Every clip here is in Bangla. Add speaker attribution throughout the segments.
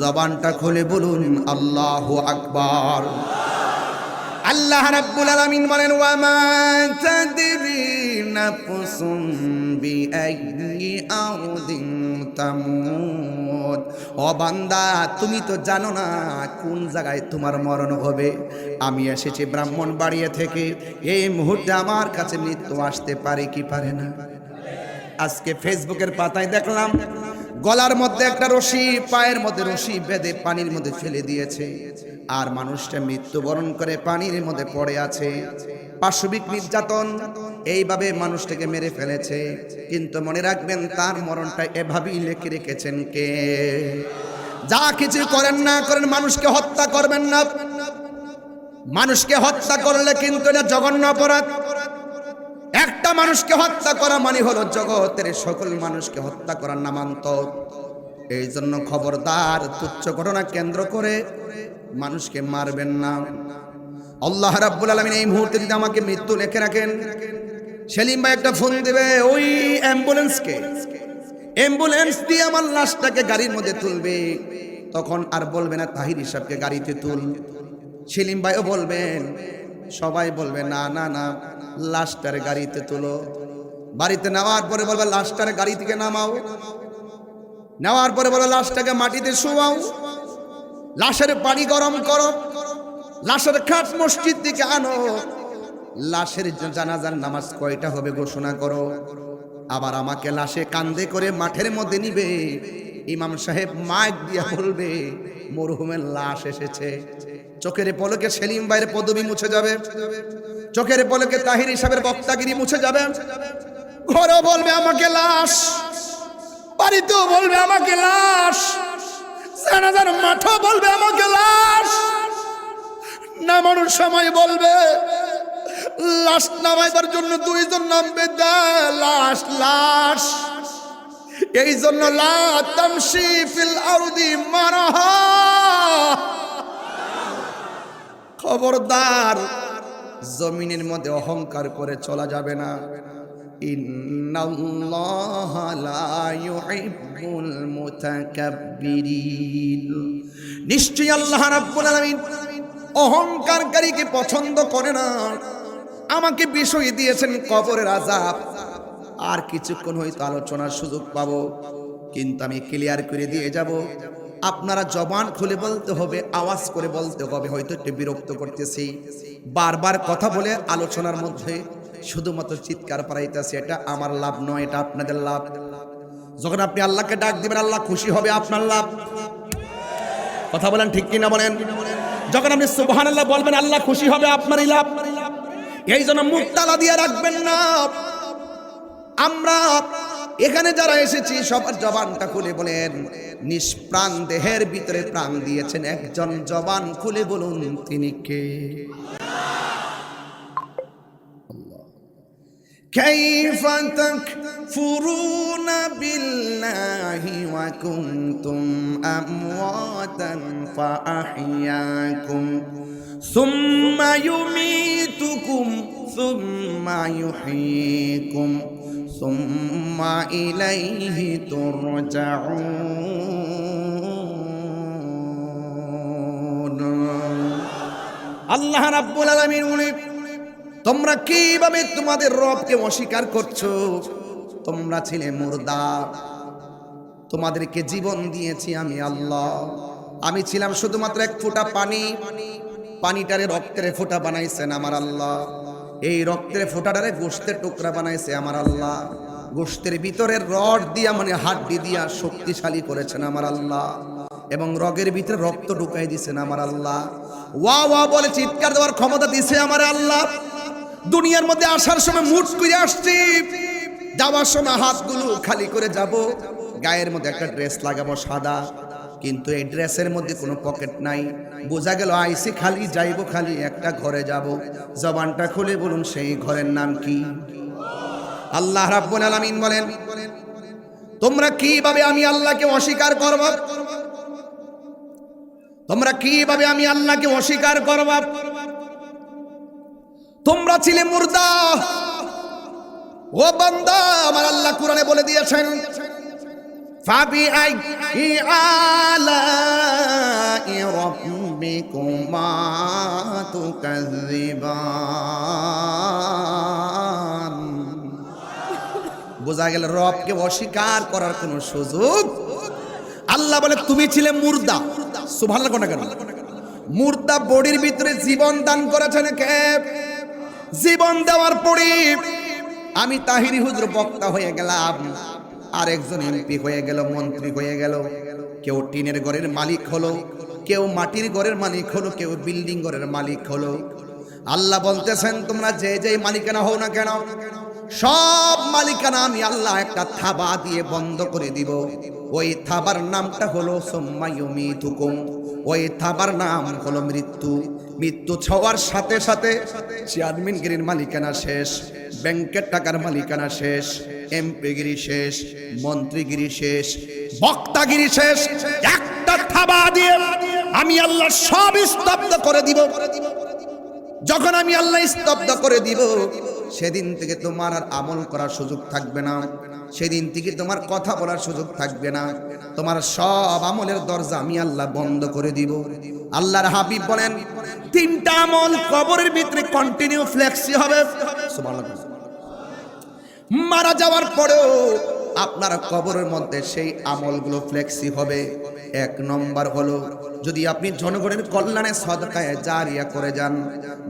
Speaker 1: জবানটা খুলে বলুন, আল্লাহু আকবার। আল্লাহ রাব্বুল আলামিন বলেন, ওয়া মা তাদরি নাফসুম বিআইয়ি আরদিন তামুত। ও বান্দা, তুমি তো জানো না কোন জায়গায় তোমার মরণ হবে। আমি এসেছি ব্রাহ্মণ বাড়িয়ে থেকে। এই মুহূর্তে আমার কাছে মৃত্যু আসতে পারে কি পারে না? আজকে ফেসবুকের পাতায় দেখলাম দেখলাম গলার মধ্যে একটা রশি, পায়ের মধ্যে রশি বেঁধে পানির মধ্যে ফেলে দিয়েছে। আর মানুষটা মৃত্যুবরণ করে পানির মধ্যে পড়ে আছে। পাশবিক নির্যাতন এইভাবে মানুষটাকে মেরে ফেলেছে। কিন্তু মনে রাখবেন, তার মরণটা এভাবেই লেখে রেখেছেন কে? যা কিছু করেন না করেন, মানুষকে হত্যা করবেন না। মানুষকে হত্যা করলে কিন্তু এটা জঘন্য অপরাধ। একটা মানুষকে হত্যা করা মানে হলো জগতের সকল মানুষকে হত্যা করার নামান্তর। এই জন্য খবরদার, তুচ্ছ ঘটনা কেন্দ্র করে মানুষকে মারবেন না। আল্লাহ রাব্বুল আলামিন এই মুহূর্তে যদি আমাকে মৃত্যু লেখে রাখেন, সেলিম ভাই একটা ফোন দেবে, ওই অ্যাম্বুলেন্সকে অ্যাম্বুলেন্স দিয়ে আমার লাশটাকে গাড়ির মধ্যে তুলবে। তখন আর বলবে না, তাহির হিসাবকে গাড়িতে তুল। সেলিম ভাইও বলবেন সবাই বলবে, না না না লাশটার গাড়িতে তুলো। বাড়িতে নেওয়ার পরে বলবে লাশটার গাড়ি থেকে নামাও। নেওয়ার পরে বলবে, লাশটাকে মাটিতে শোয়াও। লাশের পানি গরম করো। লাশের খাট মসজিদ দিকে আনো। লাশের জানাজার নামাজ কয়টা হবে ঘোষণা করো। আবার আমাকে লাশে কান্দে করে মাঠের মধ্যে নিবে। ইমাম সাহেব মাইক দিয়া বলবে, মরহুমের লাশ এসেছে। চোখের পলকে সেলিম ভাইয়ের পদবি মুছে যাবে। চোখের পলকে তাহির হিসাবের বক্তাগিরি মুছে যাবে। ঘরও বলবে আমাকে লাশ, বাড়িতেও বলবে আমাকে লাশ, জানাজার মাঠও বলবে আমাকে লাশ। নামানোর সময় বলবে, লাশ নামাইবার জন্য দুইজন নামবে লাশ লাশ। এই জন্য লা তামশি ফিল আরদি মারাহা। খবরদার। জমিনের মধ্যে অহংকার করে চলা যাবে না। নিশ্চয়ই আল্লাহ রাব্বুল আলামিন অহংকারকারীকে পছন্দ করে না। আমাকে বিষয় দিয়েছেন কবরের আযাব। আর কিছুক্ষণ হয়তো আলোচনার সুযোগ পাবো, কিন্তু আমি ক্লিয়ার করে দিয়ে যাব। আপনারা জবান খুলে বলতে হবে, আওয়াজ করে বলতে হবে, হয়তো একটু বিরক্ত করতেছি। বারবার কথা বলে আলোচনার মধ্যে শুধুমাত্র চিৎকার পারাইতেছে এটা আমার লাভ নয়, এটা আপনাদের লাভ। যখন আপনি আল্লাহকে ডাক দিবেন, আল্লাহ খুশি হবে আপনার লাভ। কথা বলেন ঠিক কিনা বলেন? যখন আপনি সুবহান আল্লাহ বলবেন, আল্লাহ খুশি হবে আপনারই লাভ। এই জন্য মুখ তালা দিয়ে রাখবেন না। আমরা এখানে যারা এসেছি সবার জবানটা খুলে বলেন নিষ্প্রাণ দেহের ভিতরে প্রাণ দিয়েছেন একজন জবান খুলে বলুন তিনি কে كيف تكفرون بالله وكنتم أمواتا فأحياكم ثم يميتكم ثم يحييكم ثم إليه ترجعون আল্লাহ রাব্বুল আলামিন উনি তোমরা কিভাবে তোমাদের রবকে অস্বীকার করছো তোমরা ছিলে মুর্দা তোমাদেরকে জীবন দিয়েছি আমি আল্লাহ আমি ছিলাম শুধুমাত্র এক ফোঁটা পানি পানিটারে রক্তের ফোঁটা বানাইছেন আমার আল্লাহ এই রক্তের ফোঁটাটারে গোষ্ঠের টুকরা বানাইছে আমার আল্লাহ। গোষ্ঠের ভিতরের রড দিয়া মানে হাড্ডি দিয়া শক্তিশালী করেছেন আমার আল্লাহ। এবং রগের ভিতরে রক্ত ঢুকাই দিছেন আমার আল্লাহ। ওয়া ওয়া বলে চিৎকার দেওয়ার ক্ষমতা দিছে আমার আল্লাহ। দুনিয়ার মধ্যে আসার সময় মুঠ করে আসছি। যাওয়ার সময় হাতগুলো খালি করে যাব। গায়ের মধ্যে একটা ড্রেস লাগাবো সাদা। কিন্তু এই ড্রেসের মধ্যে কোনো পকেট নাই। বোঝা গেল আইসি খালি, যাইবো খালি, একটা ঘরে যাব। জবানটা খুলে বলুন, সেই ঘরের নাম কি? আল্লাহ রাব্বুল আলামিন বলেন, তোমরা কীভাবে আমি আল্লাহকে অস্বীকার করব? তোমরা কীভাবে আমি আল্লাহকে অস্বীকার করব? তোমরা ছিলে মুর্দা। ও বান্দা, আমার আল্লাহ কোরআনে বলে দিয়েছেন فبأي آلاء ربكما تكذبان বোঝা গেল রবকে অস্বীকার করার কোনো সুযোগ আল্লাহ বলে তুমি ছিলে মুর্দা সুভাল্লা কোনা কেন মুর্দা বডির ভিতরে জীবন দান করেছেন কে জীবন দেওয়ার পরে আমি তাহিরি হুজুর বক্তা হয়ে গেলাম আর একজন এমপি হয়ে গেল, মন্ত্রী হয়ে গেল। কেউ টিনের ঘরের মালিক হলো, কেউ মাটির ঘরের মালিক হলো, কেউ বিল্ডিং ঘরের মালিক হলো। আল্লাহ বলতেছেন, তোমরা যে যে মালিকানা হও না কেন, সব মালিকানা আমি আল্লাহ একটা থাবা দিয়ে বন্ধ করে দিব। ওই থাবার নামটা হলো সোম্মায়ুমি থুকুম ওই থাবার নাম হলো মৃত্যু। মৃত্যু ছাওয়ার সাথে সাথে চেয়ারম্যানগিরির মালিকানা শেষ, ব্যাংকের টাকার মালিকানা শেষ এমপিগিরি শেষ মন্ত্রীগিরি শেষ বক্তাগিরি শেষ, একটা থাবা দিয়ে আমি আল্লাহ সব স্তব্ধ করে দিব। যখন আমি আল্লাহ স্তব্ধ করে দিব, সেদিন থেকে তোমার আর আমল করার সুযোগ থাকবে না। সেদিন থেকে তোমার কথা বলার সুযোগ থাকবে না। তোমার সব আমলের দরজা আমি আল্লাহ বন্ধ করে দিব। আল্লাহর হাবিব বলেন, তিনটা আমল কবরের ভিতরে কন্টিনিউ ফ্লেক্সি হবে। মারা যাওয়ার পরেও আপনার কবরের মধ্যে সেই আমলগুলো ফ্লেক্সি হবে। এক নম্বর হলো, যদি আপনি জনগণের কল্যাণে সদকায় জারিয়া করে যান,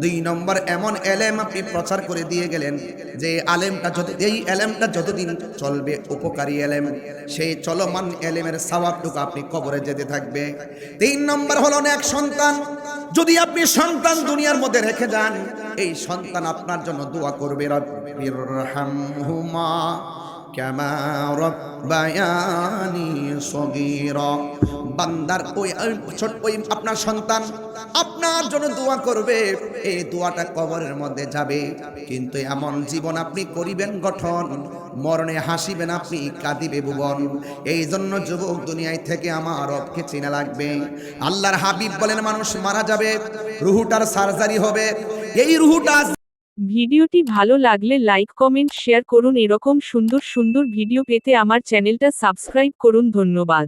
Speaker 1: দুই নম্বর এমন এলেম আপনি প্রচার করে দিয়ে গেলেন যে আলেমটা যত এই এলেমটা যতদিন চলবে উপকারী এলেম, সেই চলমান এলেমের সওয়াবটুকু আপনি কবরে যেতে থাকবে। তিন নম্বর হলো এক সন্তান, যদি আপনি সন্তান দুনিয়ার মধ্যে রেখে যান, এই সন্তান আপনার জন্য দোয়া করবে, রব্বির রহমহুমা কামা রব্বায়ানি সগীরা। বান্দার ওই ছোট ওই আপনার সন্তান আপনার জন্য দোয়া করবে, এই দোয়াটা কবরের মধ্যে যাবে। কিন্তু এমন জীবন আপনি করিবেন গঠন, মরণে হাসিবেন আপনি, কাঁদিবে ভুবন। এই জন্য যুবক দুনিয়ায় থেকে আমার রবকে চেনা লাগবে। আল্লাহর হাবিব বলেন, মানুষ মারা যাবে, রুহুটার সার্জারি হবে। এই রুহুটা
Speaker 2: ভিডিওটি ভালো লাগলে লাইক, কমেন্ট, শেয়ার করুন। এরকম সুন্দর সুন্দর ভিডিও পেতে আমার চ্যানেলটা সাবস্ক্রাইব করুন। ধন্যবাদ।